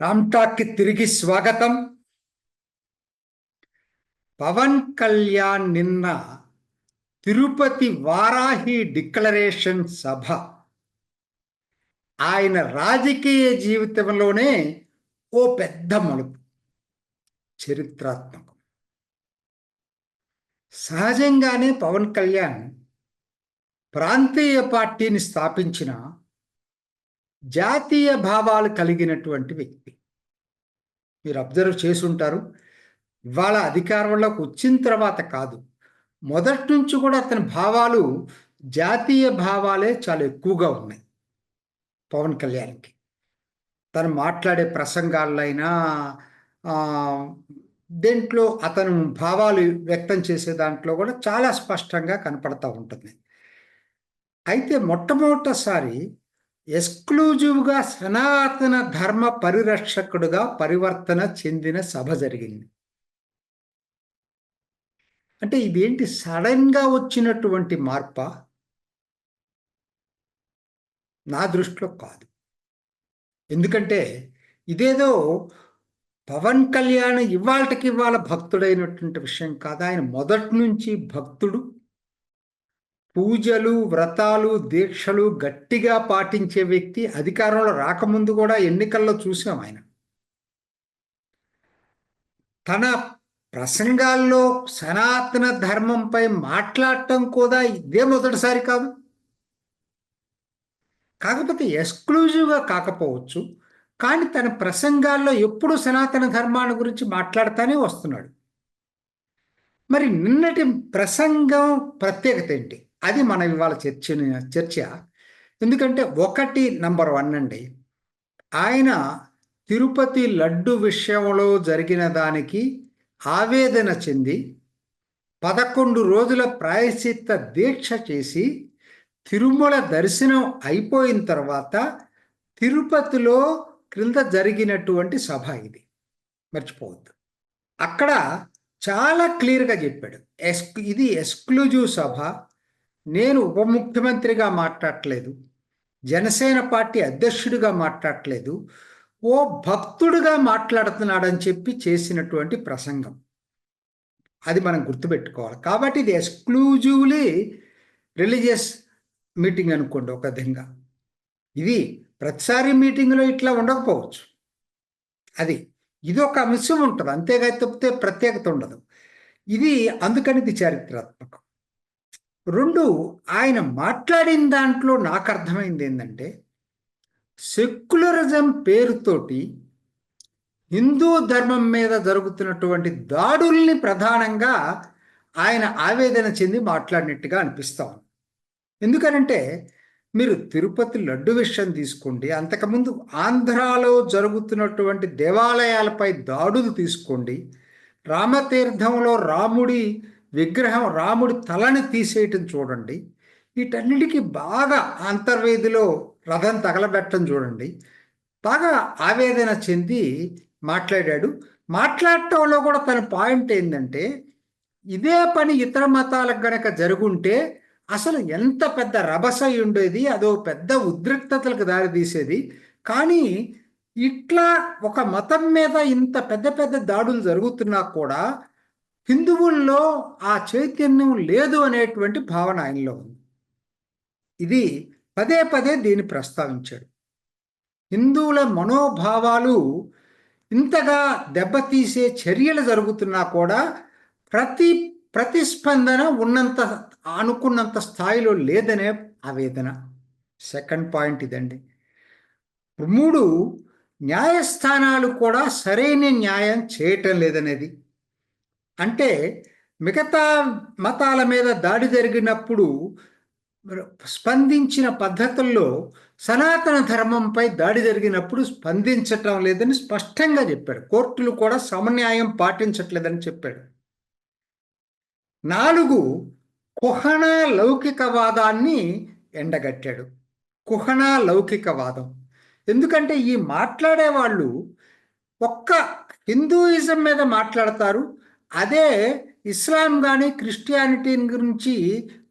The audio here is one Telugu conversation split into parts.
రామ్టాక్కి తిరిగి స్వాగతం. పవన్ కళ్యాణ్ నిన్న తిరుపతి వారాహి డిక్లరేషన్ సభ. ఆయన రాజకీయ జీవితంలోనే ఓ పెద్ద మలుపు. చరిత్రాత్మకం. సహజంగానే పవన్ కళ్యాణ్ ప్రాంతీయ పార్టీని స్థాపించిన జాతీయ భావాలు కలిగినటువంటి వ్యక్తి. మీరు అబ్జర్వ్ చేసి ఉంటారు ఇవాళ అధికారంలోకి వచ్చిన తర్వాత కాదు. మొదటి నుంచి కూడా అతని భావాలు జాతీయ భావాలే చాలా ఎక్కువగా ఉన్నాయి. పవన్ కళ్యాణ్కి. తను మాట్లాడే ప్రసంగాలైనా దేంట్లో అతను భావాలు వ్యక్తం చేసే దాంట్లో కూడా చాలా స్పష్టంగా కనపడతా ఉంటుంది. అయితే మొట్టమొదటిసారి ఎక్స్క్లూజివ్గా సనాతన ధర్మ పరిరక్షకుడుగా పరివర్తన చెందిన సభ జరిగింది. అంటే ఇదేంటి సడన్గా వచ్చినటువంటి మార్ప? నా దృష్టిలో కాదు. ఎందుకంటే ఇదేదో పవన్ కళ్యాణ్ ఇవాళకి ఇవాళ భక్తుడైనటువంటి విషయం కాదు. ఆయన మొదటి నుంచి భక్తుడు. పూజలు వ్రతాలు దీక్షలు గట్టిగా పాటించే వ్యక్తి అధికారంలో రాకముందు కూడా ఎన్నికల్లో చూసాం ఆయన. తన ప్రసంగాల్లో సనాతన ధర్మంపై మాట్లాడటం కూడా ఇదే మొదటిసారి కాదు. కాకపోతే ఎక్స్క్లూజివ్గా కాకపోవచ్చు కానీ తన ప్రసంగాల్లో ఎప్పుడు సనాతన ధర్మాన్ని గురించి మాట్లాడుతూనే వస్తున్నాడు. మరి నిన్నటి ప్రసంగం ప్రత్యేకత ఏంటి? అది మనం ఇవాళ చర్చ చర్చ. ఎందుకంటే ఒకటి నంబర్ వన్ అండి. ఆయన తిరుపతి లడ్డు విషయంలో జరిగిన దానికి ఆవేదన చెంది పదకొండు రోజుల ప్రాయశ్చిత్త దీక్ష చేసి తిరుమల దర్శనం అయిపోయిన తర్వాత తిరుపతిలో క్రింద జరిగినటువంటి సభ ఇది. మర్చిపోవద్దు. అక్కడ చాలా క్లియర్గా చెప్పాడు. ఎస్ ఇది ఎక్స్క్లూజివ్ సభ. నేను ఉప ముఖ్యమంత్రిగా మాట్లాడలేదు జనసేన పార్టీ అధ్యక్షుడిగా మాట్లాడలేదు ఓ భక్తుడిగా మాట్లాడుతున్నాడని చెప్పి చేసినటువంటి ప్రసంగం. అది మనం గుర్తుపెట్టుకోవాలి. కాబట్టి ఇది ఎక్స్క్లూజివ్లీ రిలీజియస్ మీటింగ్ అనుకోండి ఒక విధంగా. ఇది ప్రతిసారి మీటింగ్లో ఇట్లా ఉండకపోవచ్చు. అది ఇది ఒక అంశం ఉంటుంది. అంతేగా తప్పితే ప్రత్యేకత ఉండదు. ఇది అందుకని ఇది చారిత్రాత్మకం. రెండు ఆయన మాట్లాడిన దాంట్లో నాకు అర్థమైంది ఏంటంటే సెక్యులరిజం పేరుతోటి హిందూ ధర్మం మీద జరుగుతున్నటువంటి దాడుల్ని ప్రధానంగా ఆయన ఆవేదన చెంది మాట్లాడినట్టుగా అనిపిస్తాం ఎందుకనంటే మీరు తిరుపతి లడ్డు విషయం తీసుకోండి అంతకుముందు ఆంధ్రాలో జరుగుతున్నటువంటి దేవాలయాలపై దాడులు తీసుకోండి రామతీర్థంలో రాముడి విగ్రహం రాముడి తలని తీసేయటం చూడండి. వీటన్నిటికీ బాగా అంతర్వేదిలో రథం తగలబెట్టడం చూడండి. బాగా ఆవేదన చెంది మాట్లాడాడు. మాట్లాడటంలో కూడా తన పాయింట్ ఏంటంటే ఇదే పని ఇతర మతాలకు గనక జరుగుంటే అసలు ఎంత పెద్ద రభస ఉండేది అదో పెద్ద ఉద్రిక్తతలకు దారితీసేది కానీ ఇట్లా ఒక మతం మీద ఇంత పెద్ద పెద్ద దాడులు జరుగుతున్నా కూడా హిందువుల్లో ఆ చైతన్యం లేదు అనేటువంటి భావన ఆయనలో ఉంది. ఇది పదే పదే దీన్ని ప్రస్తావించాడు. హిందువుల మనోభావాలు ఇంతగా దెబ్బతీసే చర్యలు జరుగుతున్నా కూడా ప్రతి ప్రతిస్పందన ఉన్నంత అనుకున్నంత స్థాయిలో లేదనే ఆవేదన. సెకండ్ పాయింట్ ఇదండి. మూడు న్యాయస్థానాలు కూడా సరైన న్యాయం చేయటం లేదనేది. అంటే మిగతా మతాల మీద దాడి జరిగినప్పుడు స్పందించిన పద్ధతుల్లో సనాతన ధర్మంపై దాడి జరిగినప్పుడు స్పందించటం లేదని స్పష్టంగా చెప్పాడు. కోర్టులు కూడా సమన్యాయం పాటించట్లేదని చెప్పాడు. నాలుగు కుహణ లౌకికవాదాన్ని ఎండగట్టాడు. కుహణ లౌకికవాదం. ఎందుకంటే ఈ మాట్లాడే వాళ్ళు ఒక్క హిందూయిజం మీద మాట్లాడతారు అదే ఇస్లాం కానీ క్రిస్టియానిటీ గురించి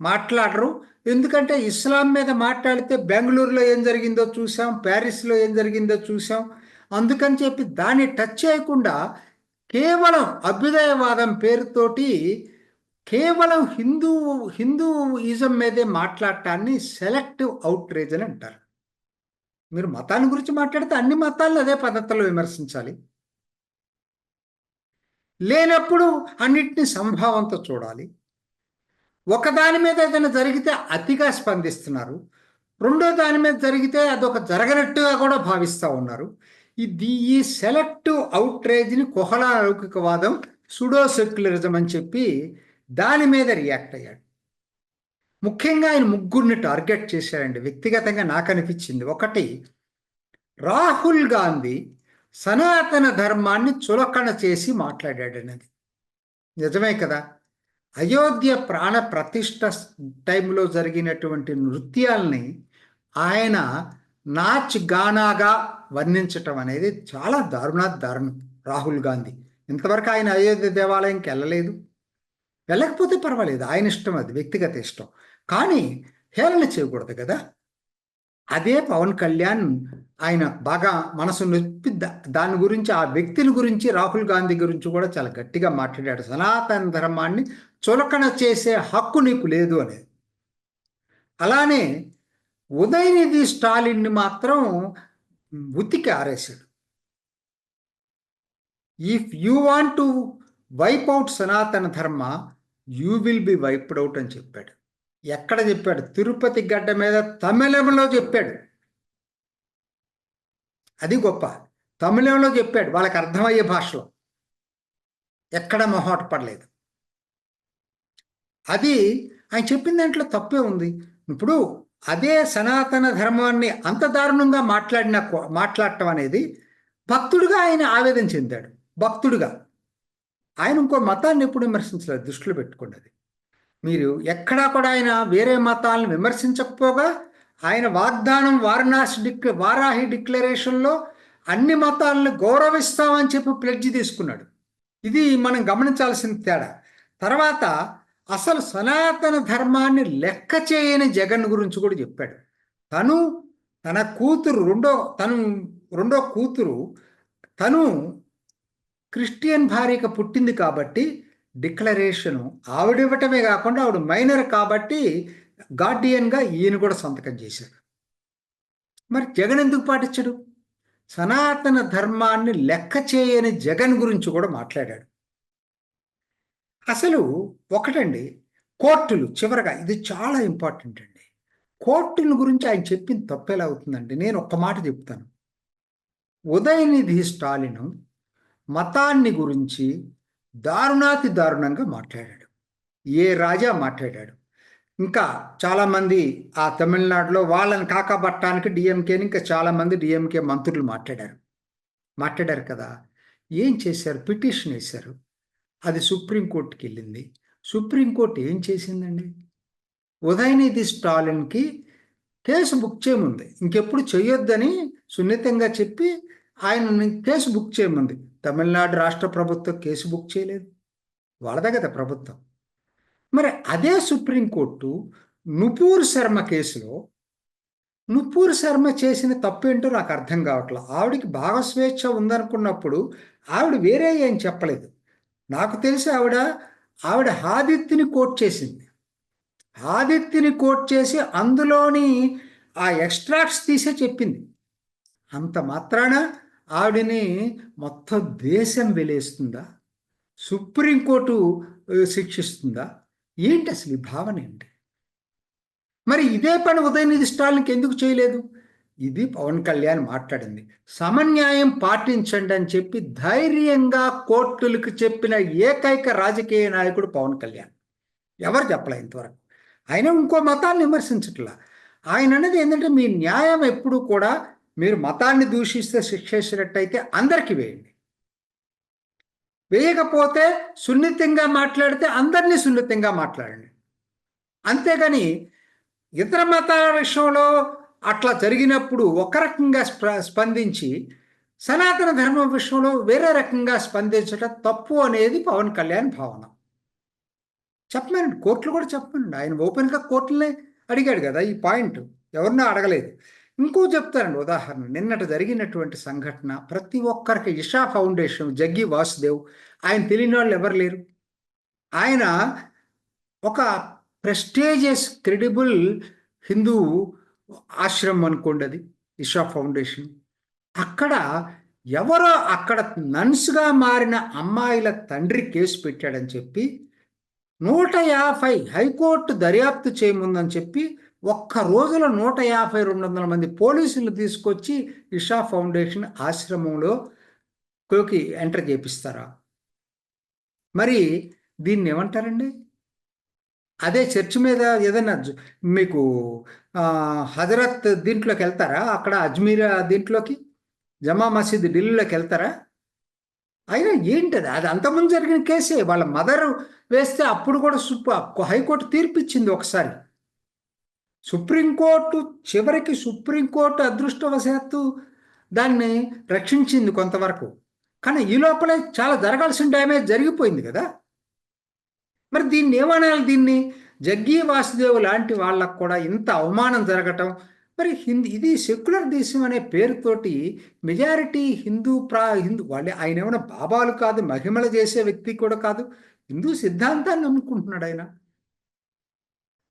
మాట్లాడరు. ఎందుకంటే ఇస్లాం మీద మాట్లాడితే బెంగళూరులో ఏం జరిగిందో చూసాం ప్యారిస్లో ఏం జరిగిందో చూసాం అందుకని చెప్పి దాన్ని టచ్ చేయకుండా కేవలం అభ్యుదయవాదం పేరుతోటి కేవలం హిందూ హిందూయిజం మీదే మాట్లాడటాన్ని సెలెక్టివ్ అవుట్రేజ్ అని అంటారు. మీరు మతాన్ని గురించి మాట్లాడితే అన్ని మతాలను అదే పద్ధతిలో విమర్శించాలి. లేనప్పుడు అన్నిటిని సంభావంతో చూడాలి. ఒకదాని మీద ఏదైనా జరిగితే అతిగా స్పందిస్తున్నారు. రెండో దాని మీద జరిగితే అదొక జరగనట్టుగా కూడా భావిస్తూ ఉన్నారు. ఇది ఈ సెలెక్టివ్ అవుట్రేజ్ని కుహలా లౌకికవాదం సుడో సెక్యులరిజం అని చెప్పి దాని మీద రియాక్ట్ అయ్యాడు. ముఖ్యంగా ఆయన ముగ్గురిని టార్గెట్ చేశారండి. వ్యక్తిగతంగా నాకు అనిపించింది. ఒకటి రాహుల్ గాంధీ సనాతన ధర్మాన్ని చులకన చేసి మాట్లాడాడనేది నిజమే కదా? అయోధ్య ప్రాణ ప్రతిష్ట టైంలో జరిగినటువంటి నృత్యాల్ని ఆయన నాచ్ గానాగా వర్ణించటం అనేది చాలా దారుణ దారుణం రాహుల్ గాంధీ. ఇంతవరకు ఆయన అయోధ్య దేవాలయంకి వెళ్ళలేదు. వెళ్ళకపోతే పర్వాలేదు. ఆయన ఇష్టం అది వ్యక్తిగత ఇష్టం. కానీ హేళన చేయకూడదు కదా? అదే పవన్ కళ్యాణ్ ఆయన బాగా మనసు నొప్పి దాని గురించి ఆ వ్యక్తిని గురించి రాహుల్ గాంధీ గురించి కూడా చాలా గట్టిగా మాట్లాడాడు. సనాతన ధర్మాన్ని చులకన చేసే హక్కు నీకు లేదు అనేది అలానే ఉదయనిధి స్టాలిన్ని మాత్రం ఉతికి ఆరేశాడు. If you want to wipe out Sanatana Dharma you will be wiped out అని చెప్పాడు. ఎక్కడ చెప్పాడు? తిరుపతి గడ్డ మీద తమిళంలో చెప్పాడు. అది గొప్ప. తమిళంలో చెప్పాడు వాళ్ళకి అర్థమయ్యే భాషలో. ఎక్కడ మొహాట పడలేదు. అది ఆయన చెప్పిన దాంట్లో తప్పే ఉంది. ఇప్పుడు అదే సనాతన ధర్మాన్ని అంత దారుణంగా మాట్లాడిన మాట్లాడటం అనేది భక్తుడిగా ఆయన ఆవేదన చెందాడు. భక్తుడిగా. ఆయన ఇంకో మతాన్ని ఎప్పుడు విమర్శించలేదు. దృష్టిలో పెట్టుకున్నది మీరు ఎక్కడా కూడా ఆయన వేరే మతాలను విమర్శించకపోగా ఆయన వాగ్దానం వారణాసి డిక్ వారాహి డిక్లరేషన్లో అన్ని మతాలను గౌరవిస్తామని చెప్పి ప్లెడ్జ్ తీసుకున్నాడు. ఇది మనం గమనించాల్సిన తేడా. తర్వాత అసలు సనాతన ధర్మాన్ని లెక్క చేయని జగన్ గురించి కూడా చెప్పాడు. తను తన కూతురు రెండో తను రెండో కూతురు తను క్రిస్టియన్ భార్యక పుట్టింది కాబట్టి డిక్లరేషను ఆవిడివ్వటమే కాకుండా ఆవిడ మైనర్ కాబట్టి గార్డియన్గా ఈయన కూడా సంతకం చేశారు మరి జగన్ ఎందుకు పాటించడు? సనాతన ధర్మాన్ని లెక్క చేయని జగన్ గురించి కూడా మాట్లాడాడు. అసలు ఒకటండి కోర్టులు చివరగా ఇది చాలా ఇంపార్టెంట్ అండి. కోర్టుల గురించి ఆయన చెప్పింది తప్పేలా అవుతుందండి? నేను ఒక్క మాట చెప్తాను. ఉదయనిధి స్టాలిన్ మతాన్ని గురించి దారుణాతి దారుణంగా మాట్లాడాడు. ఏ రాజా మాట్లాడాడు. ఇంకా చాలామంది ఆ తమిళనాడులో వాళ్ళని కాకబట్టడానికి డిఎంకేని ఇంకా చాలామంది డిఎంకే మంత్రులు మాట్లాడారు. మాట్లాడారు కదా. ఏం చేశారు? పిటిషన్ వేశారు. అది సుప్రీంకోర్టుకి వెళ్ళింది. సుప్రీంకోర్టు ఏం చేసిందండి? ఉదయనిధి స్టాలిన్కి కేసు బుక్ చేయముంది. ఇంకెప్పుడు చేయొద్దని సున్నితంగా చెప్పి ఆయన కేసు బుక్ చేయముంది. తమిళనాడు రాష్ట్ర ప్రభుత్వం కేసు బుక్ చేయలేదు. వాళ్ళదే కదా ప్రభుత్వం. మరి అదే సుప్రీంకోర్టు నుపూర్ శర్మ కేసులో నుపూర్ శర్మ చేసిన తప్పేంటో నాకు అర్థం కావట్లేదు ఆవిడికి భాగస్వేచ్ఛ ఉందనుకున్నప్పుడు ఆవిడ వేరే ఏం చెప్పలేదు. నాకు తెలిసి ఆవిడ ఆవిడ హాదిత్తిని కోట్ చేసింది. హాదిత్తిని కోట్ చేసి అందులోని ఆ ఎక్స్ట్రాక్ట్స్ తీసే చెప్పింది. అంత మాత్రాన ఆవిడని మొత్తం దేశం వెలేస్తుందా? సుప్రీంకోర్టు శిక్షిస్తుందా? ఏంటి అసలు ఈ భావన ఏంటి? మరి ఇదే పని ఉదయనిధి స్టాలిన్కి ఎందుకు చేయలేదు? ఇది పవన్ కళ్యాణ్ మాట్లాడింది. సమన్యాయం పాటించండి అని చెప్పి ధైర్యంగా కోర్టులకు చెప్పిన ఏకైక రాజకీయ నాయకుడు పవన్ కళ్యాణ్. ఎవరు చెప్పలే ఇంతవరకు? ఆయన ఇంకో మతాన్ని విమర్శించట్లా. ఆయన అనేది ఏంటంటే మీ న్యాయం ఎప్పుడూ కూడా మీరు మతాన్ని దూషిస్తే శిక్షేసినట్టయితే అందరికీ వేయండి. వేయకపోతే సున్నితంగా మాట్లాడితే అందరినీ సున్నితంగా మాట్లాడండి. అంతేగాని ఇతర మతాల విషయంలో అట్లా జరిగినప్పుడు ఒక రకంగా స్పందించి సనాతన ధర్మం విషయంలో వేరే రకంగా స్పందించడం తప్పు అనేది పవన్ కళ్యాణ్ భావన. చెప్పమనండి కోర్టులు కూడా చెప్పండి ఆయన ఓపెన్గా కోర్టులనే అడిగాడు కదా ఈ పాయింట్. ఎవరినో అడగలేదు. ఇంకో చెప్తారండి ఉదాహరణ. నిన్నటి జరిగినటువంటి సంఘటన ప్రతి ఒక్కరికి ఇషా ఫౌండేషన్ జగ్గి వాసుదేవ్ ఆయన తెలియని వాళ్ళు ఎవరు లేరు. ఆయన ఒక ప్రెస్టేజియస్ క్రెడిబుల్ హిందూ ఆశ్రమం అనుకోండి అది ఇషా ఫౌండేషన్. అక్కడ ఎవరో అక్కడ నన్స్గా మారిన అమ్మాయిల తండ్రి కేసు పెట్టాడని చెప్పి నూట యాభై హైకోర్టు దర్యాప్తు చేయముందని చెప్పి ఒక్క రోజులో నూట యాభై రెండు వందల మంది పోలీసులు తీసుకొచ్చి ఇషా ఫౌండేషన్ ఆశ్రమంలో ఎంటర్ చేపిస్తారా? మరి దీన్ని ఏమంటారండి? అదే చర్చ్ మీద ఏదైనా మీకు హజరత్ దీంట్లోకి వెళ్తారా? అక్కడ అజ్మీర్ దీంట్లోకి? జమా మసీద్ ఢిల్లీలోకి వెళ్తారా? అయినా ఏంటది? అది అంతకుముందు జరిగిన కేసే. వాళ్ళ మదర్ వేస్తే అప్పుడు కూడా సూపర్ హైకోర్టు తీర్పిచ్చింది ఒకసారి. సుప్రీంకోర్టు చివరికి సుప్రీంకోర్టు అదృష్టవశాత్తు దాన్ని రక్షించింది కొంతవరకు. కానీ ఈ లోపలే చాలా జరగాల్సిన డ్యామేజ్ జరిగిపోయింది కదా. మరి దీన్ని ఏమనాలి దీన్ని? జగ్గీ వాసుదేవ్ లాంటి వాళ్ళకు కూడా ఇంత అవమానం జరగటం. మరి హిందీ ఇది సెక్యులర్ దేశం అనే పేరుతోటి మెజారిటీ హిందూ ప్రా హిందూ వాళ్ళే ఆయన ఏమైనా బాబాలు కాదు మహిమలు చేసే వ్యక్తి కూడా కాదు. హిందూ సిద్ధాంతాన్ని నమ్ముకుంటున్నాడు ఆయన.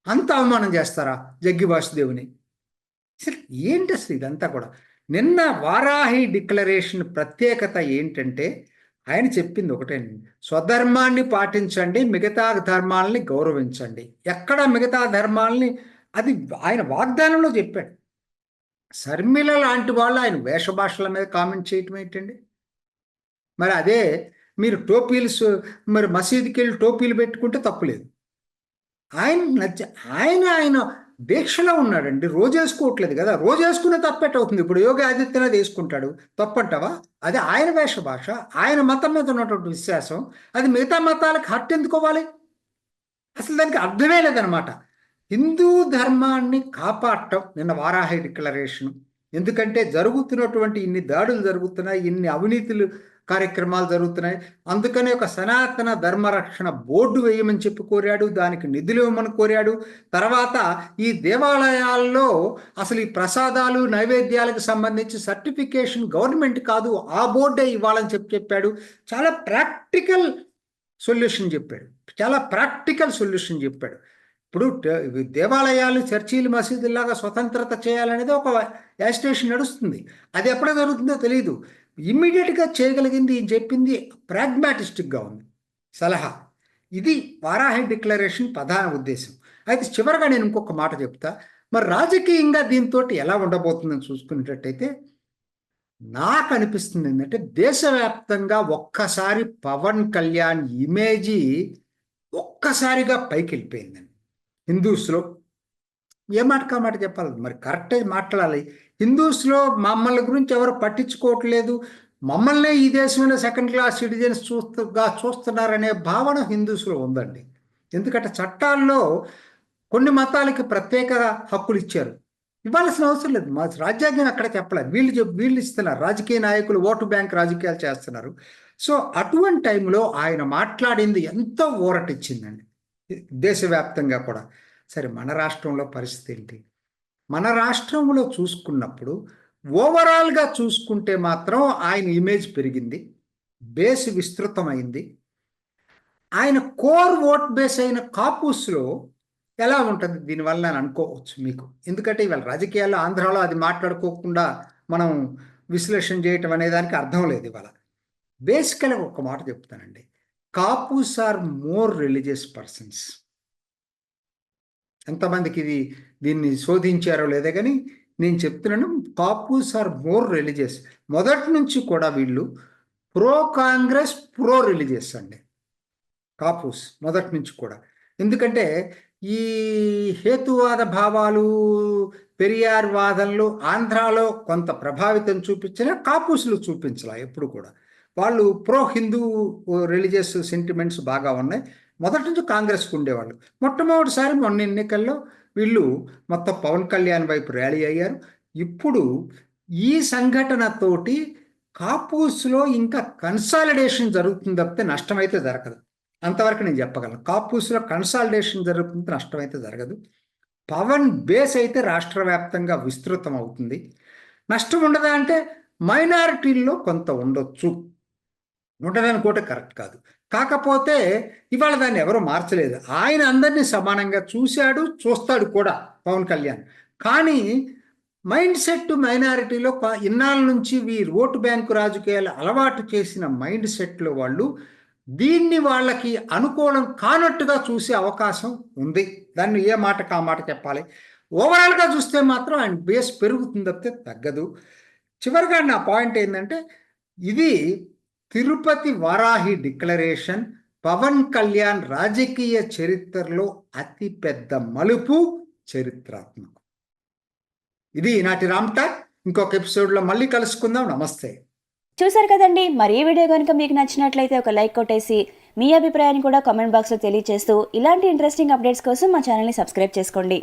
అంత అవమానం చేస్తారా జగ్గి వాసుదేవుని అసలు ఏంటి అసలు ఇదంతా కూడా? నిన్న వారాహి డిక్లరేషన్ ప్రత్యేకత ఏంటంటే ఆయన చెప్పింది ఒకటే స్వధర్మాన్ని పాటించండి మిగతా ధర్మాలని గౌరవించండి. ఎక్కడ మిగతా ధర్మాలని? అది ఆయన వాగ్దానంలో చెప్పాడు. శర్మిల లాంటి వాళ్ళు ఆయన వేషభాషల మీద కామెంట్ చేయటం ఏంటండి? మరి అదే మీరు టోపీలు మరి మసీదుకి వెళ్ళి టోపీలు పెట్టుకుంటే తప్పులేదు. ఆయన నచ్చ ఆయన ఆయన దీక్షలో ఉన్నాడండి. రోజు వేసుకోవట్లేదు కదా. రోజు వేసుకునే తప్పెట్ అవుతుంది? ఇప్పుడు యోగి ఆదిత్యనాథ్ వేసుకుంటాడు తప్పంటావా? అది ఆయన వేష భాష ఆయన మతం మీద ఉన్నటువంటి విశ్వాసం. అది మిగతా మతాలకు హర్ట్ ఎందుకోవాలి అసలు దానికి అర్థమే లేదనమాట హిందూ ధర్మాన్ని కాపాడటం నిన్న వారాహి డిక్లరేషన్. ఎందుకంటే జరుగుతున్నటువంటి ఇన్ని దాడులు జరుగుతున్నాయి ఇన్ని అవినీతులు కార్యక్రమాలు జరుగుతున్నాయి. అందుకనే ఒక సనాతన ధర్మరక్షణ బోర్డు వేయమని చెప్పి కోరాడు. దానికి నిధులు ఇవ్వమని కోరాడు. తర్వాత ఈ దేవాలయాల్లో అసలు ఈ ప్రసాదాలు నైవేద్యాలకు సంబంధించి సర్టిఫికేషన్ గవర్నమెంట్ కాదు ఆ బోర్డే ఇవ్వాలని చెప్పి చెప్పాడు. చాలా ప్రాక్టికల్ సొల్యూషన్ చెప్పాడు. చాలా ప్రాక్టికల్ సొల్యూషన్ చెప్పాడు. ఇప్పుడు దేవాలయాలు చర్చీలు మసీదులాగా స్వతంత్రత చేయాలనేది ఒక యాజిటేషన్ నడుస్తుంది. అది ఎప్పుడో జరుగుతుందో తెలియదు ఇమ్మీడియట్గా చేయగలిగింది చెప్పింది ప్రాగ్మాటిస్టిక్గా ఉంది. సలహా. ఇది వారాహి డిక్లరేషన్ ప్రధాన ఉద్దేశం. అయితే చివరిగా నేను ఇంకొక మాట చెప్తా. మరి రాజకీయంగా దీంతో ఎలా ఉండబోతుందని చూసుకునేటట్టయితే నాకు అనిపిస్తుంది ఏంటంటే దేశవ్యాప్తంగా ఒక్కసారి పవన్ కళ్యాణ్ ఇమేజీ ఒక్కసారిగా పైకి వెళ్ళిపోయిందండి హిందూస్లో. ఏ మాట కా మాట చెప్పాలి? మరి కరెక్టే మాట్లాడాలి. హిందూస్లో మమ్మల్ని గురించి ఎవరు పట్టించుకోవట్లేదు. మమ్మల్నే ఈ దేశంలో సెకండ్ క్లాస్ సిటిజన్స్ చూస్తుగా చూస్తున్నారనే భావన హిందూస్లో ఉందండి. ఎందుకంటే చట్టాల్లో కొన్ని మతాలకి ప్రత్యేక హక్కులు ఇచ్చారు. ఇవ్వాల్సిన అవసరం లేదు. మా రాజ్యాంగం అక్కడ చెప్పలేదు వీళ్ళు చెప్పి వీళ్ళు ఇస్తున్నారు. రాజకీయ నాయకులు ఓటు బ్యాంక్ రాజకీయాలు చేస్తున్నారు. సో అటువంటి టైంలో ఆయన మాట్లాడింది ఎంతో ఊరటిచ్చిందండి. దేశవ్యాప్తంగా కూడా. సరే మన రాష్ట్రంలో పరిస్థితి ఏంటి? మన రాష్ట్రంలో చూసుకున్నప్పుడు ఓవరాల్గా చూసుకుంటే మాత్రం ఆయన ఇమేజ్ పెరిగింది బేస్ విస్తృతమైంది. ఆయన కోర్ ఓట్ బేస్ అయిన కాపూస్లో ఎలా ఉంటుంది? దీనివల్ల నేను అనుకోవచ్చు మీకు. ఎందుకంటే ఇవాళ రాజకీయాల్లో ఆంధ్రాలో అది మాట్లాడుకోకుండా మనం విశ్లేషణ చేయటం అనే దానికి అర్థం లేదు ఇవాళ. బేసికల్గా ఒక మాట చెప్తానండి. Kapus are more religious persons. ఎంతమందికి ఇది దీన్ని శోధించారో లేదా కానీ నేను చెప్తున్నాను కాపూస్ ఆర్ మోర్ రిలీజియస్ మొదటి నుంచి కూడా వీళ్ళు ప్రో కాంగ్రెస్ ప్రో రిలీజియస్ అండి. కాపూస్ మొదటి నుంచి కూడా. ఎందుకంటే ఈ హేతువాద భావాలు పెరియార్ వాదనలు ఆంధ్రాలో కొంత ప్రభావితం చూపించిన కాపూసులు చూపించాల ఎప్పుడు కూడా. వాళ్ళు ప్రో హిందూ రిలీజియస్ సెంటిమెంట్స్ బాగా ఉన్నాయి. మొదటి నుంచి కాంగ్రెస్కి ఉండేవాళ్ళు. మొట్టమొదటిసారి మొన్న ఎన్నికల్లో వీళ్ళు మొత్తం పవన్ కళ్యాణ్ వైపు ర్యాలీ అయ్యారు. ఇప్పుడు ఈ సంఘటనతోటి కాపూస్లో ఇంకా కన్సాలిడేషన్ జరుగుతుంది తప్పితే నష్టమైతే జరగదు. అంతవరకు నేను చెప్పగలను. కాపూస్లో కన్సాలిడేషన్ జరుగుతుంది నష్టమైతే జరగదు. పవన్ బేస్ అయితే రాష్ట్ర వ్యాప్తంగా విస్తృతం అవుతుంది. నష్టం ఉండదా అంటే మైనారిటీల్లో కొంత ఉండొచ్చు. కూడా కరెక్ట్ కాదు. కాకపోతే ఇవాళ దాన్ని ఎవరు మార్చలేదు. ఆయన అందరినీ సమానంగా చూశాడు చూస్తాడు కూడా పవన్ కళ్యాణ్. కానీ మైండ్ సెట్ మైనారిటీలో ఇన్నాళ్ళ నుంచి ఈ ఓటు బ్యాంకు రాజకీయాలు అలవాటు చేసిన మైండ్ సెట్లో వాళ్ళు దీన్ని వాళ్ళకి అనుకూలం కానట్టుగా చూసే అవకాశం ఉంది. దాన్ని ఏ మాట కా మాట చెప్పాలి? ఓవరాల్గా చూస్తే మాత్రం ఆయన బేస్ పెరుగుతుంది తప్పితే తగ్గదు. చివరిగా నా పాయింట్ ఏంటంటే ఇది తిరుపతి వారాహి డిక్లరేషన్ పవన్ కళ్యాణ్ రాజకీయ చరిత్రలో అతి పెద్ద మలుపు చరిత్రాత్మకం. ఇది ఈనాటి రామ్ ఇంకొక ఎపిసోడ్లో మళ్ళీ కలుసుకుందాం. నమస్తే. చూసారు కదండి మరి ఈ వీడియో కనుక మీకు నచ్చినట్లయితే ఒక లైక్ కొట్టేసి మీ అభిప్రాయాన్ని కూడా కామెంట్ బాక్స్లో తెలియజేస్తూ ఇలాంటి ఇంట్రెస్టింగ్ అప్డేట్స్ కోసం మా ఛానల్ని సబ్స్క్రైబ్ చేసుకోండి.